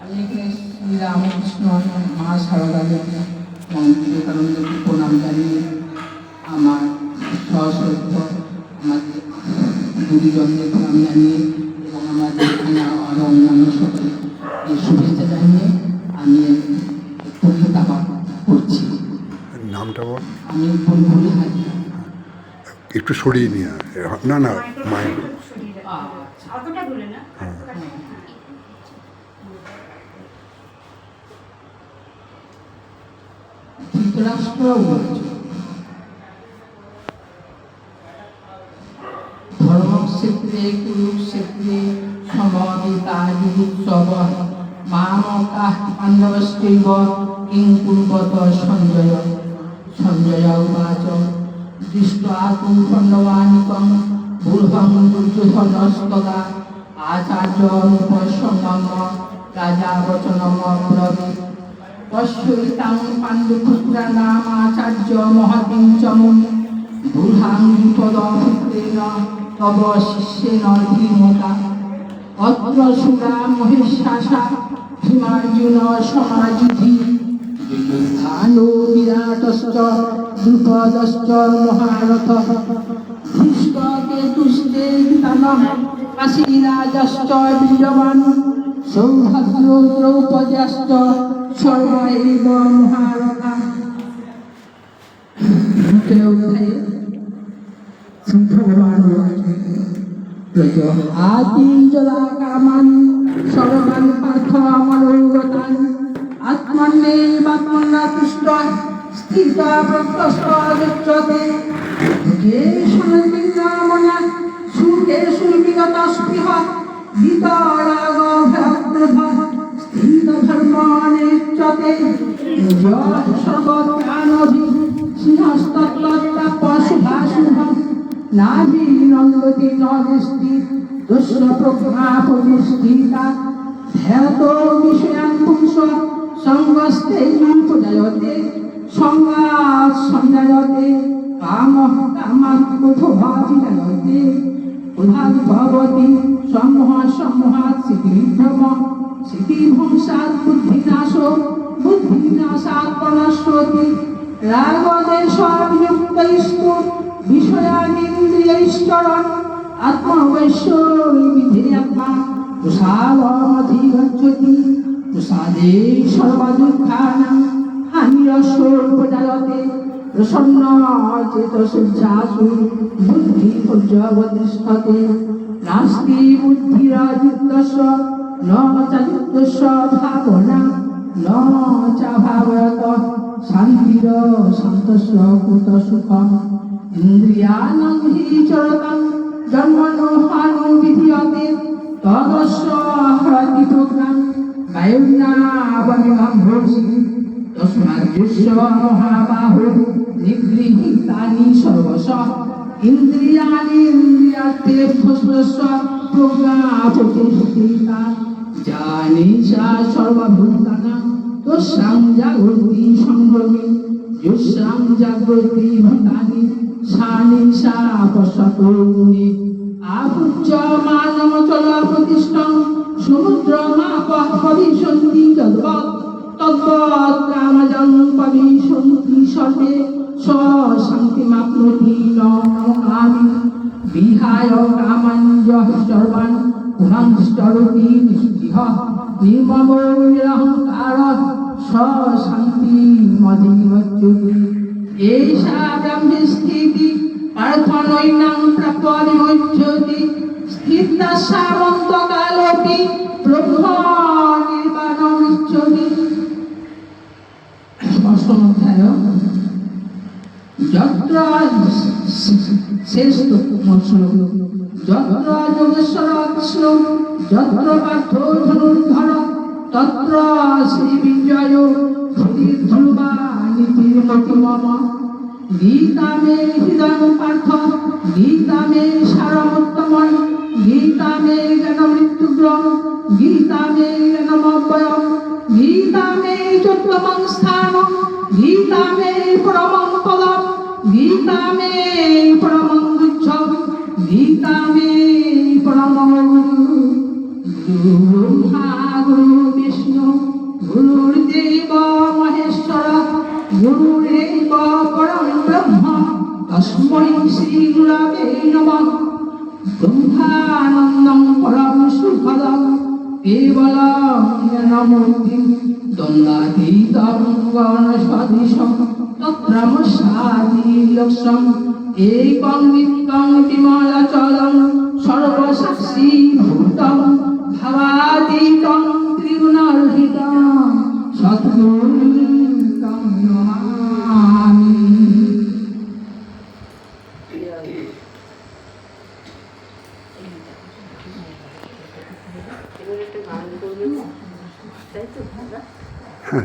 আমি এখানে শ্রী রামকৃষ্ণ মা সারদা দেবী এবং বিবেকানন্দকে প্রণাম জানিয়ে আমার সশ্রদ্ধ আমাদের গুরুজনদের প্রণাম জানিয়ে এবং আমাদের এখানে আরও অন্যান্য সকলে শুভেচ্ছা জানিয়ে আমি কবিতা করছি নামটা বল আমি বুলবুল হাজিরা একটু সরিয়ে নিয়ে। না। না মায়ের ক্লাস করাও ধর্মক্ষেত্রে কুরুক্ষেত্রে সমাধিকাদি কিং পূর্বত সঞ্জয় সঞ্জয় উবাচ দৃষ্টা কুম পাণ্ডবানিকম বুলহং দুর্যোধনস্তদা আচার্য রাজা বচনম ব্রবীত পশ্যৈতাং পাণ্ডুপুত্রানামাচার্য মহতিং চ মুনি বুধাং বিপদপুত্রেণ তব শিষ্যেন ধীমতা মহারথ বিতানः কাশীরাজশ্চ বীরবান সৌভদ্র দ্রৌপদ্যাশ্চ সর্ব এব মহারথা। দ্বিতীয় অধ্যায়ে শ্রী ভগবান ব্রজ আদি জলা কামান সর্বান পার্থ অমরৌগতান আত্মন্যেবাত্মনা তুষ্ট স্থিত প্রত্যস্ত যে সন্দিগ্রামনা সুখে সুবিগত স্পৃহ বিতরাগ ভ্রাতৃভ স্থিত ধর্মানেচ্যতে জয় সর্বজ্ঞানভি সিংহস্তত্তপশুভাশুভম নাভি নন্দতি নদৃষ্টি দুষ্ট প্রজ্ঞাপরিষ্ঠিতা ধ্যাত বিষয়ান পুংস সঙ্গস্তে উপজায়তে সঙ্গাৎ সঞ্জায়তে কাম কামাৎ কুঠভাবিজায়তে উধাত ভবতি সমূহ সমূহাৎ স্মৃতিভ্রম স্মৃতিভংসাৎ বুদ্ধিনাশ বুদ্ধিনাশাৎ প্রণশ্যতি রাগদেশাভিযুক্তৈস্তু বিষয়ানিন্দ্রিয়ৈশ্চরণ আত্মবৈশ্যবিধেয়াত্মা তুষারমধিগচ্ছতি তুষাদে সর্বদুঃখানাং হানিরস্যোপজায়তে প্রসন্ন চেতসুজাসু বুদ্ধি পর্যবতিষ্ঠতে নাস্তি বুদ্ধিরাযুক্তস্য ন চাযুক্তস্য ভাবনা ন চ ভাবয়ত শান্তির শান্তস্য কুত সুখম ইন্দ্রিয়াণং হি চরতং জন্মনো হানো বিধিয়তে তদস্য হরতি প্রজ্ঞাং বায়ুর্নাবমিমাং ভোষি তস্মাদ্দৃশ্য মহাবাহু নিগৃহীতানি সর্বশ। ইন্দ্রিয়াণি ইন্দ্রিয়ার্থে ফস্ফস্য প্রজ্ঞা প্রতিষ্ঠিতা জানি সা সর্বভূতানাং তস্যাং জাগৃতি সংগ্রমে যস্যাং জাগৃতি ভূতানি সানি সা পশ্যতোনি আপুচ্চ মানমচল প্রতিষ্ঠং সমুদ্রমাপঃ পবিশন্তি যদ্বৎ তদ্বৎ কামজং পবিশন্তি সর্বে স শান্তিমাপ্নোতি ন কামি বিহায় যঃ সর্বান পুনশ্চরতি নিঃস্পৃহ নির্মমো নিরহংকার স শান্তি মধিগচ্ছতি এষা ব্রহ্মে স্থিতি পার্থনৈনাং প্রাপ্য বিমুচ্যতি স্থিতাসামন্তকালোপি ব্রহ্ম যত্র শেষ শ্লোক যত্র যোগেশ্বর কৃষ্ণ যত্র পার্থ ধনুর্ধর তত্র শ্রী বিজয় গীতা মে হৃদয় পার্থ গীতা মে সারমোত্তম গীতা মে জ্ঞান মৃত্যুগ্রম গীতা মে জ্ঞানমব্যয় গীতামে প্রণম। গুরু বিষ্ণু গুরুর্দেব মহেশ্বর গুরুরেব পরম ব্রহ্ম, তস্মৈ শ্রী গুরবে নমঃ। ব্রহ্মানন্দং পরম সুখদং কেবলং নমোদিম দণ্ডাতীতং গণসদৃশং তত্রমসাদি লক্ষ্যং গণসদৃশম তত্রমসাদিলক্ষম একং নিত্যং বিমলাচলং সর্বসাক্ষী